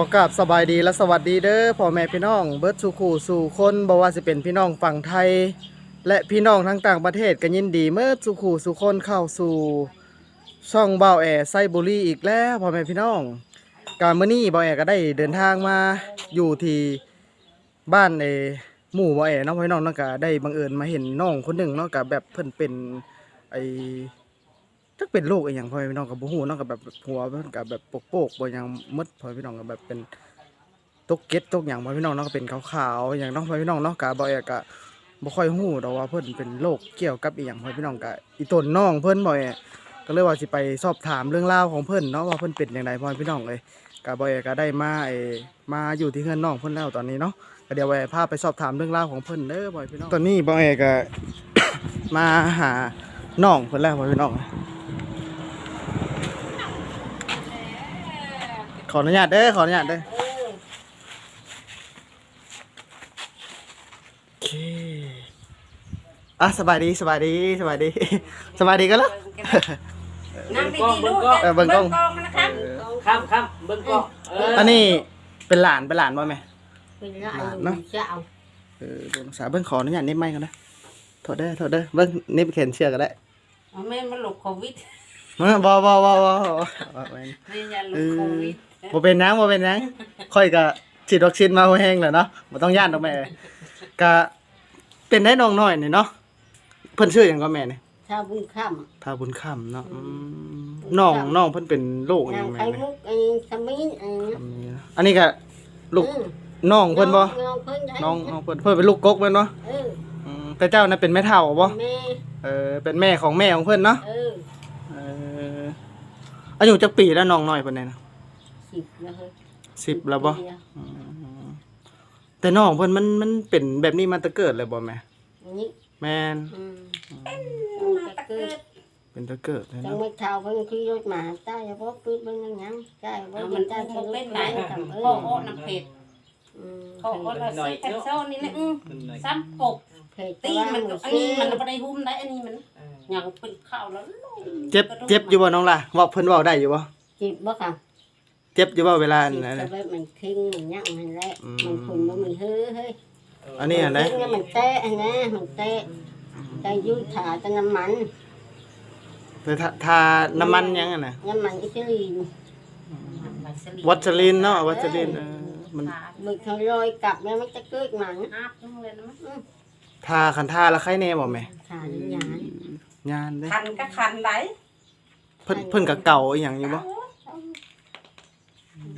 ขอกราบสบายดีและสวัสดีเด้อพ่อแม่พี่น้องเบิร์ดสู่ขู่สู่คนบ่ว่าสิเป็นพี่น้องฝั่งไทย และพี่น้องทั้งต่างประเทศก็ยินดีเมื่อสู่ขู่สู่คนเข้าสู่ช่องเบาแอไซบุรีอีกแล้วพ่อแม่พี่น้องการเมื้อนี้เบาแอก็ได้เดินทางมาอยู่ที่บ้านเอหมู่เบาแอนาะพ่อพี่น้องเนาะก็ได้บังเอิญมาเห็นน้องคนหนึ่งเนาะก็แบบเพิ่นเป็นไอ จักเป็นโรคอีหยังพ่อแม่พี่น้องกับบ่ฮู้เนาะกับแบบหัวเพิ่นกับแบบโปกๆบ่หยังมดพ่อแม่พี่น้องกับแบบเป็นตกเก็ดตกหยังพ่อแม่พี่น้องเนาะก็เป็นขาวๆอย่างน้องพ่อแม่พี่น้องเนาะก็บ่แอกก็บ่ค่อยฮู้ดอกว่าเพิ่นเป็นโรคเกี่ยวกับอีหยังพ่อแม่พี่น้องก็อีต้นน้องเพิ่นบ่แอกก็เลยว่าสิไปสอบถามเรื่องราวของเพิ่นเนาะว่าเพิ่นเป็นจังไดพ่อแม่พี่น้องเอ้ยก็บ่แอกก็ได้มาไอ้มาอยู่ที่เฮือนน้องเพิ่นแล้วตอนนี้เนาะก็เดี๋ยวไว้พาไปสอบถามเรื่องราวของเพิ่นเด้อพ่อแม่พี่น้องตอนนี้บ่แอกก็มาหาน้องเพิ่นแล้วพ่อแม่พี่น้อง ขออนุญาตเด้อขออนุญาตเด้อโอเคอะสบายดีสบายดีสบายดีสบายดีกันแล้วนั่งดีๆลูกเออเบิ่งกล้องนะครับครับครับเบิ่งกล้องเอออันนี้เป็นหลานเป็นหลานบ่แม่ เป็นไรเนอะเจ้าเออเบิ่งสาเบิ่งขออนุญาตนิบไม้กันนะโทษเด้อโทษเด้อเบิ่งนิบเข็นเชือกก็ได้เอาแม่มาหลบโควิดมาบ่บ่บ่บ่บ่บ่แม่ยาหลบโควิด บ่เป็นหยังบ่เป็นหยังค่อยก็ฉีดวัคซีนมาแห้งแล้วเนาะบ่ต้องย่านดอกแม่ก็เป็นได้น้องน้อยนี่เนาะเพิ่นชื่อหยังก็แม่นี่ชาวบุญค่ทาบุญคำเนาะอืมน้องน้องเพิ่นเป็นโรคำหยันางงแม่ไข่ไหมมุกไอ้สมินไอ้คำนี้นะอันนี้ก็ลูกอืมน้องเพิ่นบ่น้องเพิ่นได้น้องน้องเพิ่นเพิ่นเป็นลูกกกแม่นบ่เอออืมแต่เจ้าน่ะเป็นแม่เฒ่าบ่แม่เออเป็นแม่ของแม่ของเพิ่นเนาะเออเอออายุจักปีแล้วน้องน้อยเพิ่นเนี่ยนะ สิบแล้วเฮ้ย10แล้วบ่ปีแล้วอืมแต่น้องเพิ่นมันมันเป็นแบบนี้มาแต่เกิดเลยบ่แม่อันนี้แม่นอืมมาตะเกิดเป็นแต่เกิดเลยจังเนาะไม่เท่าเพิ่นขี่รถมาใต้บ่ปืนเบิ่งยังยังใต้บ่มันใต้มันเป็นไหนทำเอพ่ออโอ้น้ำเผ็ดอืมพ่อโอ้เราใส่แคปซูลนี่แหละอืมซ้ำปกเผ็ดตีนมันก็อันนี้มันบ่ได้หุ้มได้อันนี้มันยังเป็นข้าวแล้วเจ็บเจ็บอยู่บ่น้องล่ะเว่าเพิ่นเว้าได้อยู่บ่จิบบ่ค่ะ เจ็บอยู่บ่เวลาอันจิบนั้นจะน่ะไปมันคิงมันยักมันแหละอืม มันคุนบ่มีเฮ้อเฮ้ยอันนี้อันไหนคิงแล้วมันแตะอันนะมันแตะแต่ยืดขาแต่น้ำมัน แต่ทาทาน้ำมันหยังอะน่ะน้ำมันอิสลีนวัชรินเนาะวัชรินเออมันมึกเขาลอยกลับแล้วมันจะเกิดหมันอาบนึงเลยนะทาคันทาแล้วใครแน่บ่แม่ขาดยานยานเด้คันก็คันไหลเพิ่นเพิ่นก็เก่าอีหยังอยู่บ่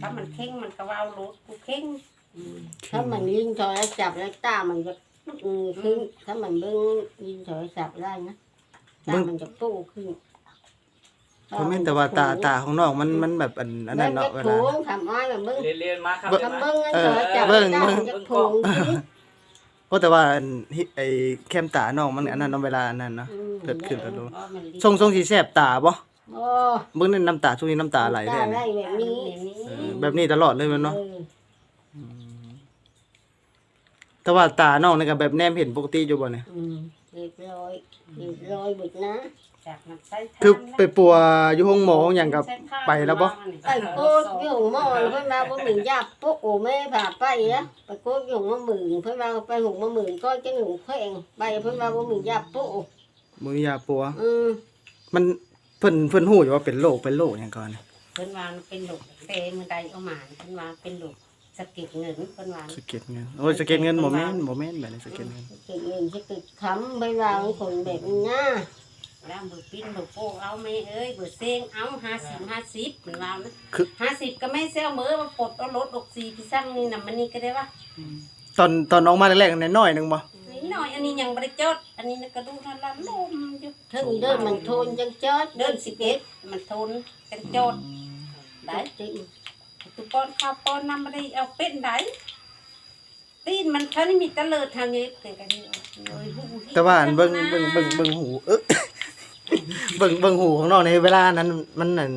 ถ้ามันเข่งมันก็ว่าวรถกูเข่งถ้ามันยิงโทรศัพท์แล้วตามันจะอืมขึ้นถ้ามันเบิ่งยิงโทรศัพท์ได้นะตามันจะโตขึ้นเพราะแม่นแต่ว่าตาตาของน้องมันมันแบบอันอันนั้นเนาะเวโผลางทำอ้อยแบบเบิ่งเรียนเรียนมาครับทำเบิ่งเงินเอโทอรศัพท์เบิ่งตาเบิ่งมันจะโผงขึ้นเพราะแต่ว่าอันฮิไอ้แคมตาน้องมันอันนั้นเนาะเวลาอันนั้นเนาะ เกิดขึ้นแล้วดูทรงทรงสีแสบตาบ่โอ้เบิ่งในน้ำตาช่วงนี้น้ำตาไหลตาแท้ไหลนี่แบบนี้เออ แบบนี้ตลอดเลยแมันเนาะเออแต่ว่าตาน้องนี่ก็แบบแนมเห็นปกติอยู่บ่เนี่ยอืมเรียบร้อยเรียบร้อยเบิดนะจากมันใส่คือไปปัวอยู่ห้องหมอหยังกับไปแล้วบ่ไอ้โคตรอยู่หม้อเพิ่นมาบ่มียาปุ๊กโอแม่พาไปอะไปโคตรอยู่มาหมื่นเพิ่นมาไปหกมาหมื่นก็จะหนึ่งแพงไปเพิ่นมาบ่มียาปุ๊กมือยาปัว อืมมันเพิ่นเพิ่นฮู้อยู่ว่าเป็นโรคเป็นโรคหยังก่อนเนี่ย เพิ่นว่ามันเป็นหลกเตมือใดเอามาเพิ่นว่าเป็นหลกสะเก็ดเงินเพิ่นว่าสะเก็ดเงินโอ้ยสะเก็ดเงินบ่แม่นบ่แม่นแบบนี้สะเก็ดเงินเกิดเงินจะเกิดค้ำไปวางคนแบบนี้นะแล้วมือปิ้นมือโป้เอาไม่เอ้ยมือเซงเอาห้าสิบห้าสิบเพิ่นว่านะคือห้าสิบก็ไม่เซลมือมาปลดเอารถอกซีพี่สั่งนี่นำมันนี่ก็ได้ว่าตอนตอนน้องมาแรกๆน้อยๆหนึงบ่นิด หน่อย อันนี้ยังบริจดอันนี้กระดูกนั่นละลมอยู่ถึงเดินมันทนจังจอดเดินสิบเอ็ดมันทนกันโจดได้ติตุป้อนข้าวป้อนน้ำมาได้เอาเป็นได้ตีนมันเขานี่มีตะเลิดทางนี้เป็นกันนี่เลยหูหิแต่ว่าอันเบิ่งเบิ่งเบิ่งเบิ่งหูเออเบิ่งเบิ่งหูของน้องในเวลานั้นมันนั่น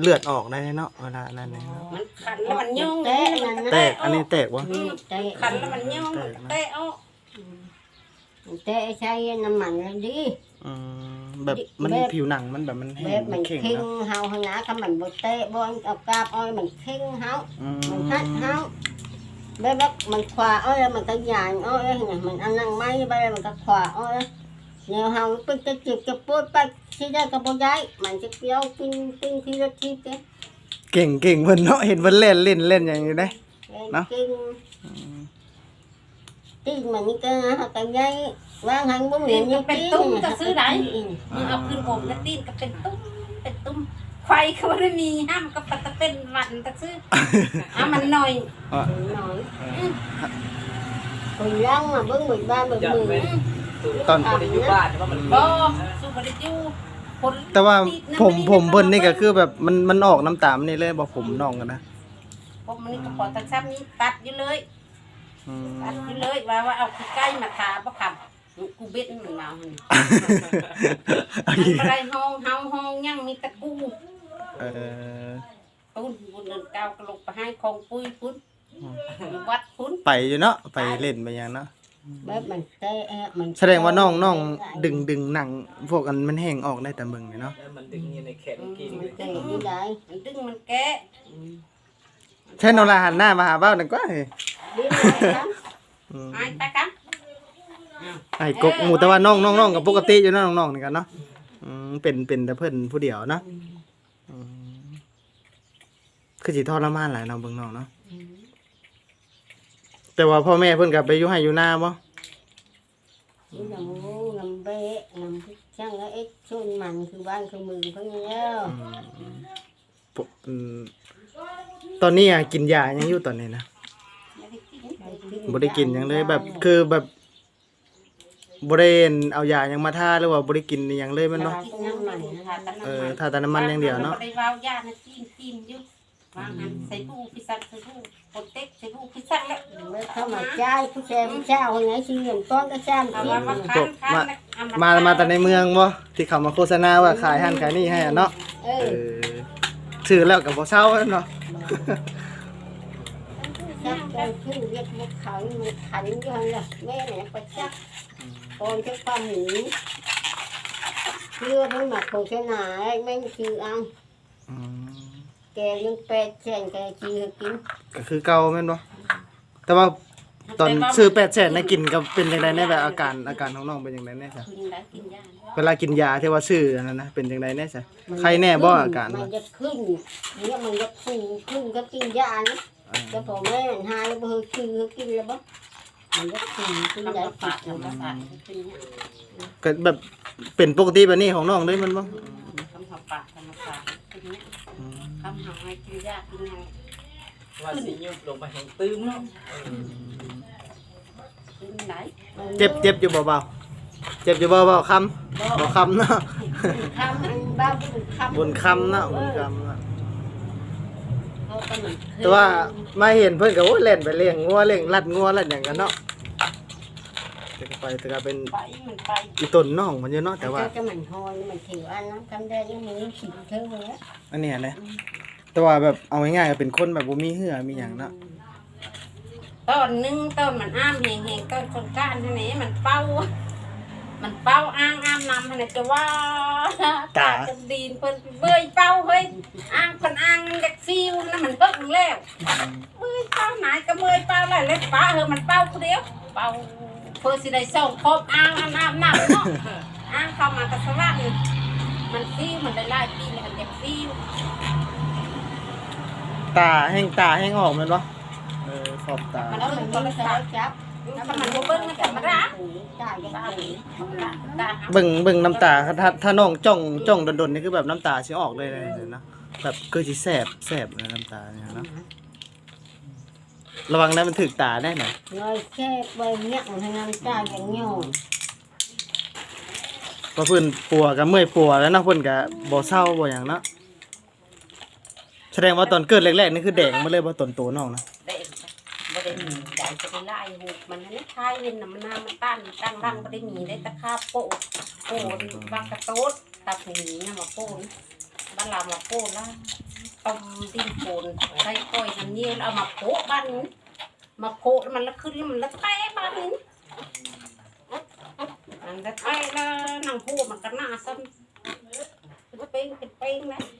เลือดออกได้เนาะเวลานั้นเนี่ยมันขันแล้วมันย่องแตะนั่นนะแตกอันนี้แตกวะอืมแตะขันแล้วมันย่องมันเตะเอา แตะใช้น้ำมันแล้วดิอืมแบบมันผิวหนังมันแบบมันแบแห้งบมัมันนเข่งเข่งเนาะเฮาหนาคำมันบ่เตะบ่เอากาบอ้อยมันเข่งเฮา อืมมันคัดเฮาแบบแบบมันขวาอ้อยแล้วมันก็ยานอ้อยเนี่ยมันอันนั่งไม้ไปแล้วมันก็ขวาอ้อยแนวเฮาเป็นจะจิบจะปวดไปที่ได้ก็บ่ย้ายมันจะเกี่ยวปิ้งปิ้งที่รถทิพย์เด้เก่งเก่งเพิ่นเนาะเห็นเพิ่นเล่นเล่นเล่นอย่างนี้เด้เนาะจริง ตีนมันนี่ก็หากันย้ายว่างหันบ่เหมือนยังเป็นตุ้มจะซื้อไหนมึงเอาขึ้นผมแล้วตีนก็เป็นตุ้มเป็นตุ้มไฟเขาไม่ได้มีห้ามก็ปัตตะเป็นวันตะซื้ออะมันหน่อยน้อยคนย่างมาเบิ่งหมื่นบ้านเบิ่งอย่าหมื่นเป็นตอนคนที่อยู่บ้านว่ามันบ่สู้บ่ได้อยู่คนแต่ว่าติดนะผมไได้ผมเพิ่นนี่ก็คือแบบมันมันออกน้ำตาลนี่เลยบ่ผมน้องกันนะผมมันนี่ก็พอตัดซ้ำนี้ตัดอยู่เลย อืมตัดอยู่เลยว่าว่าเอาขี้ใกล้มาทาบ่ครับกูเบ็ดมันมาหั่นเอามันอีกบ่ได้ห้องเฮาห้องยังมีแตะกูเออปุ้นบุญเดินก้าวกระลงไปให้ของปุ้ยปุ้นวัดปุ้นไปอยู่เนาะไปเล่นไปหยังเนาะแบบมันเตะมันแสดงว่าน้องน้องดึงดึงหนังพวกอันมันแห้งออกได้แต่เบิ่งนี่เนาะแล้วมันดึงอยู่ในแขนกินมันเตะที่ไหนมันดึงมันแกะใช่นราหันหน้ามาหาเบ้านั่นก็เฮ้ ไอ้ตากันไอ้กกหมู่แต่ว่าน้องน้องน้องกับปกติอยู่เนาะน้องๆนี่กันเนาะอืมเป็นเป็นแต่เพิ่นผู้เดียวเนาะอืมคือสิทรมานหลายเนาะเบิ่งน้องเนาะแต่ว่าพ่อแม่เพิ่นก็ไปอยู่ให้อยู่หน้าบ่นี่น้ำมูน้ำเบะน้ำช่างแล้วเอ็กชุนมันคือบ้านคือมือเขาเนี้ยปกอืมตอนนี้อะกินยายังอยู่ตอนนี้นะ บ่ได้กินหยังเลยแบบคือแบบบ่ได้เอายาหยังมาทาหรือว่าบ่ได้กินอิหยังเลยแมันบ่กินน้ำมันเออทาแต่น้ำมันอย่างเดียวเนาะ บ่ได้วาวยานะจิ้มจิ้มอยู่วางหันใส่บูพิซักใส่บูปนเต็กใส่บูพิซักแล้วเมื่อเข้ามาจ่ายผู้ชายผู้เจ้าคนไหนชื่อเงินต้นก็ช่างเอากิมานมาคันคันแล้วเอมามาแต่ในเมืองบ่ที่เขามาโฆษณาว่าขายหั่นขายนี่ให้อะเนาะ เอเอออซื้อแล้วก็บ่เซาเนาะ จักได้ขึ้นเรียกมุกขันมุกขันยู่หั่นล่ะแม่เนี่ยไปจักตอนจะความหนีเพื่อมันมาโฆษณาแม่งคือเอาอืมแกยังแปดแสนแกคือกินก็คือเก่าแม่นบ่แต่ว่าตอนซื้อ8แสนนะกินก็เป็นจังได๋แน่แบบอาการอาการของน้องเป็นจังไดแน่ซะกินได้กินยาเวลากินยาที่ว่าซื้อนนั้นนะเป็นจังไดแน่ซะใครแน่บ่อาการมันจะขึ้นเนี่ยมันจะฟูขึ้นก็กินยานะอ่า จะพอแม่มันหายแล้วบ่คือคือกินแล้วบ่มันจะฟูขึ้นกำได้ลังปิปาดกแล้วกำบ่ลังปากเป็นเนี่ยก็แบบเป็นปกติแบบนี้ของน้องเลยแมันบ่กำลังปากกำลังปากเป็นเนี่ยคำหาให้กินยากินยังว่าสิยุบลงไปแห่งตื้มเนาะกินไหนเจ็บเจ็บอยู่เบาๆเจ็บอยู่เบาๆคำบ่คำเนาะคำอันบ้าบุญคำบนคำเนาะบนคำเนาะ เขาก็มันแต่ว่ามาเห็นเพิ่นก็โอ้ยเล่นไปเลี้ยงงัวเลี้ยงลัดงัวลัดหยังกันเนาะแต่ก็ไปแต่ก็เป็นไปมันไปอีต้นน้องมันอยู่เนาะแต่ว่าก็มันหอยมันถืออันนั้นคำได้ยังมือขิงเธอเลยอันเนี้ยนะแต่ว่าแบบเอาง่ายๆก็เป็นคนแบบบ่มีเหือมีหยังเนาะต้นหนึงต้นมันอ้ามแหงๆต้นคนก้านที่ไหนมันเป้า มันเป้าอ้างอ้ามนำให้จะว่าตาจะดีนเพิ่นเบื่อเป้าเฮ้ยอ้างเพิ่นอ้างมันจะฟิวนั่นมันเพิ่งแล้วเบื่อเป้าไหนก็เมื่อยเป้าหลายเล็กป้าเฮอมันเป้าคนเดียวเป้าเพื่อสิได้ส่งครบอ้างอ้ามน้ำน้ำเนาะอ้างเข้ามาตะสว่างนี่มันฟิวมันได้หลายปีแล้วมันจะฟิวตาแห้งตาแห้งออกแม่นบ่เออขอบตามันแล้วเพิ่มังนก็ก็เลยใช้ตาจับ ถ้ามันบ่เบิ่งมันก็มาด่าจ่ายยังตาไงตาเบิ่งเบิ่งน้ำตาถ้าถ้าน้องจ้องจ้องดนๆนี่คือแบบน้ำตาสิออกเลยเลยเนาะแบบคือสิแสบแสบเลยน้ำตาเนี่ยเนาะระวังนะมันถึกตาได้หน่อยน้อยแค่ใบเนี้ยมันให้น้ำจ่ายอย่างเงี้ยเพราะเพิ่นปัวกับเมื่อยปัวแล้วเนาะเพิ่นก็บ่เศร้าบ่หยังเนาะแสดงว่าตอนเกิดแรกๆนี่คือแดงมาเลยบ่ตนโตน้องนะ ได้บ่ได้มีใจจะได้ไล่หูมันนั่นคายเห็นน่ะมันน้ามันต้านตั้งรังบ่ได้มีได้ตะคาโปะโปนบางกระโต๊ดตาผีน่ะมาโปนบ้านเรามาโปนแล้วต้มดินโปนใส่ก้อยน้ำเนียวเอามาโปะบ้านนี้มาโปะแล้วมันละขึ้นมันละแตะบ้านนี้มันจะไปแล้วนางพูดมันก็น่าซ้ำเป็นเป้งเป็นเป้งนะเห็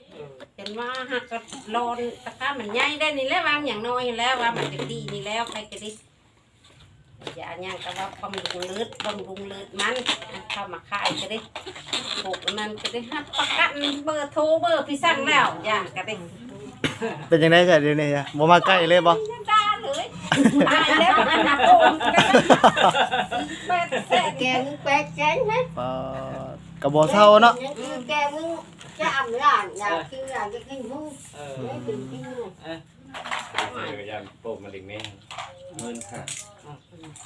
นว่าหักก็รอนตะกร้ามันใหญ่ได้นี่แล้ววางอย่างน้อยแล้วว่ามันจะดีนี่แล้วใครจะได้อย่าอย่างก็ว่าบำรุงเลือดบำรุงเลือดมันเข้ามาขายจะได้ปลูกนั้นจะได้หักประกันเบอร์โทรเบอร์พี่สั่งแล้วอย่างก็ได้เป็นจังได๋จ้ะเดี๋ยวนี้จ้ะบ่มาใกล้เลยบ่ยังด่าเลยตายแล้วมันหนักโกงเป็ดแสนแกมึงแปลกแกงฮะปาดก็บ่เศร้าเนาะคือแกมึง จะอ่ำร้านอยากกินอยากจะกินหูเออไม่กินกินเลยเออจักรยานโปกมาลิงแม่เงินค่ะ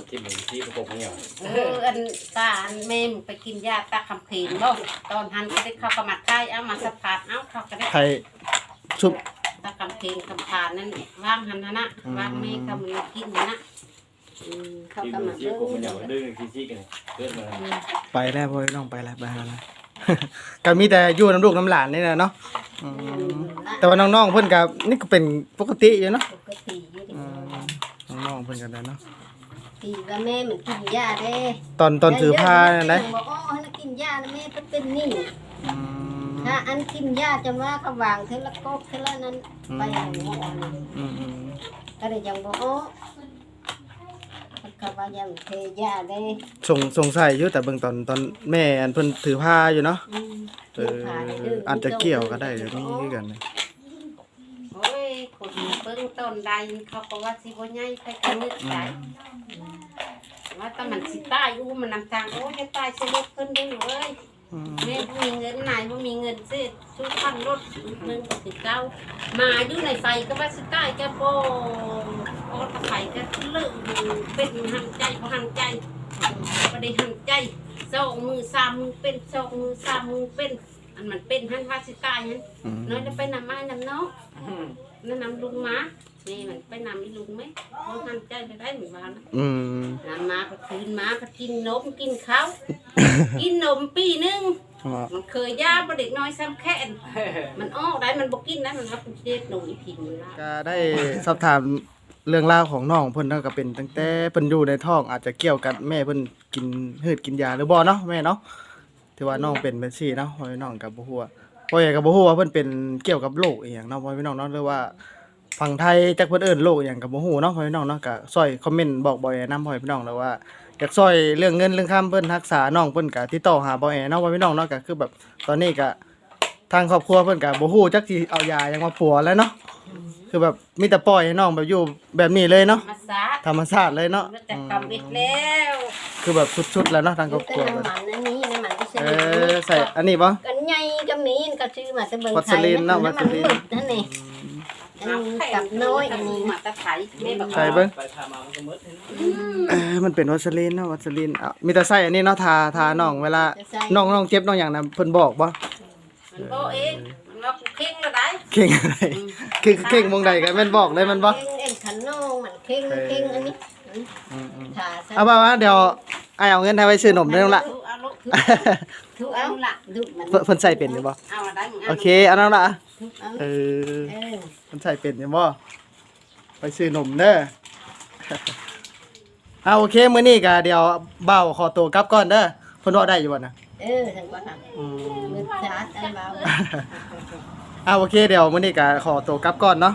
ที่มึงที่ประกบเหี่ยวเอออันตาอันแม่มไปกินยาตาคำเพนบ่ตอนทันก็ได้เข้ากระมัดใกล้เอามาสะพานเอาเขาก็ได้ใครชุบตาคำเพนคำพานนั่นว่างหันนะนะว่างแม่คำมันกินนะนะอืมเขาที่ก็มึมางที่ประกบเหี่ยวดื้อขี้ซี่กันเพื่อนมาไปแล้วพ่อน้องไปแล้วไปแล้วนะ ก็มีแต่อยู่น้ำลูกน้ำหลานนี่แหละเนาะอืมแต่ว่าน้องๆเพิ่นก็นี่ก็เป็นปกติอยู่เนาะปกติอยู่ดิอืมน้องๆเพิ่นก็ได้เนาะตีว่าแม่มันกินยาเด้ตอนตอนถือผ้านั่นได้บอกอ๋อให้กินยาแล้วแม่เป็นเป็นนี่อืมถ้าอันกินยาจนว่าเขาวางเทละกบเทละนั้นไปอย่างหมอนี่อืมอืม ก็ได้ยังบอกอ๋อ เขาว่ายังเทยาได้สงสงสัยอยู่แต่เบิ่งตอนตอนแม่อันเพิ่นถือผ้าอยู่เนาะอืมเอออาจจะเกี่ยวก็ได้เดี๋ยวนี้คือกันนะโอ้ยคนเบิ่งต้นใดเขาก็ว่าสิบ่ใหญ่ไปกันนึกได้ว่าแต่มันสิตายอยู่มันนำทางโอ้ยจะตายสิลุกขึ้นได้เว้ยอืมแม่บ่มีเงินนายบ่มีเงินซื้อชุดพันรถหนึงก็สิเก้ามาอยู่ในไฟก็ว่าสิตายก็บ่ โอ้ตะไฟก็เลิกเป็นหันใจบ่หันใจบ่ได้หันใจสองมือสามมือเป็นสองมือสามมือเป็นอันมันเป็นหันว่าสิตายหันอืมน้อยจะไปนำไม้นำน้องอืมนั่นนำลุงมานี่มันไปนำอีลุงไหมบ่หันใจจะได้เหมือนว่านะอืมนำมาก็คืนมาก็กินนมกินข้าวกินนมปีหนึงอ๋อมันเคยยาบ่เด็กน้อยซ้ำแค่นมันอ้อได้มันบ่กินได้มันรับเด็ดหนูอีพิมพ์มันละก็ได้สอบถาม เรื่องราวของน้องเพิ่นเนาะก็เป็นตั้งแต่เพิ่นอยู่ในท้องอาจจะเกี่ยวกับแม่เพิ่นกินหืดกินยาหรือบ่เนาะแม่เนาะที่ว่าน้องเป็นแบบซี่เนาะพ่อพี่น้องก็บ่ฮู้ว่าพ่อใหญ่ก็บ่ฮู้ว่าเพิ่นเป็นเกี่ยวกับโรคอีหยังเนาะพ่อพี่น้องเนาะหรือว่าฝั่งไทยจักเพิ่นเอิ้นโรคอีหยังก็บ่ฮู้เนาะพ่อพี่น้องเนาะก็ช่วยคอมเมนต์บอกบ่อยนำพ่อพี่น้องแล้วว่าอยากช่วยเรื่องเงินเรื่องค่าเพิ่นรักษาน้องเพิ่นก็ติดต่อหาบ่อยเนาะพ่อพี่น้องเนาะก็คือแบบตอนนี้ก็ทางครอบครัวเพิ่นก็บ่ฮู้จักสิเอายาหยังมาปัวแล้วเนาะ คือแบบมีแต่ปล่อยให้น้องแบบอยู่แบบนี้เลยเนาะมาสาดธรรมชาติเลยเนาะมันจะกำบิดแล้วคือแบบชุดๆแล้วเนาะทางครอบคก็รัวน้ำมันอันนี้น้ำมันก็ใช่เออใส่อันนี้ปะกันใหญ่ก็มีก็ซื้อมาแต่เบิ่งวัสลีนเนาะวัสลีนนั่นนี่อันนี้กับน้อยอันนี้มาตะไคร้แม่บอกใส่เบิ่ง ไปพามามันก็มืดเลยนะเออมันเป็นวัสลีนเนาะวัสลีนอะมีแต่ใส่อันนี้เนาะทาทาน้องเวลาจะใส่น้องน้องเจ็บน้องอย่างนั้นเพิ่นบอกบ่มันบ่เองมันว่ากูเข่งแล้วได้ เก่งอะไรคือเก่งมองใดก็แม่นบอกเลยมันบ่เข่งเอ็นขันนองมันเข่งเข่งอันนี้อืมอืมถ่าใส่เอาบ่ว่าเดี๋ยวไอ้ายเอาเงินให้ไว้ซื้อนมได้แล้วล่ะเอาลูกทุกเอาละดุมันเพิ่นเพิ่นใส่เป็นอยู่บ่เอาอะไรมึงโอเคเอานั่นล่ะทุกเอาเออเออเพิ่นใส่เป็นอยู่บ่ไปซื้อนมเด้อเอาโอเคมื้อนี้ก็เดี๋ยวเบ้าขอตัวกลับก่อนเด้อเพิ่นว่าได้อยู่บ่นะเออถึงว่าทอืมำมือชาร์จได้เบา อ่าโอเคเดี๋ยวมื้อนี้ก็ขอตัวกลับก่อนเนาะ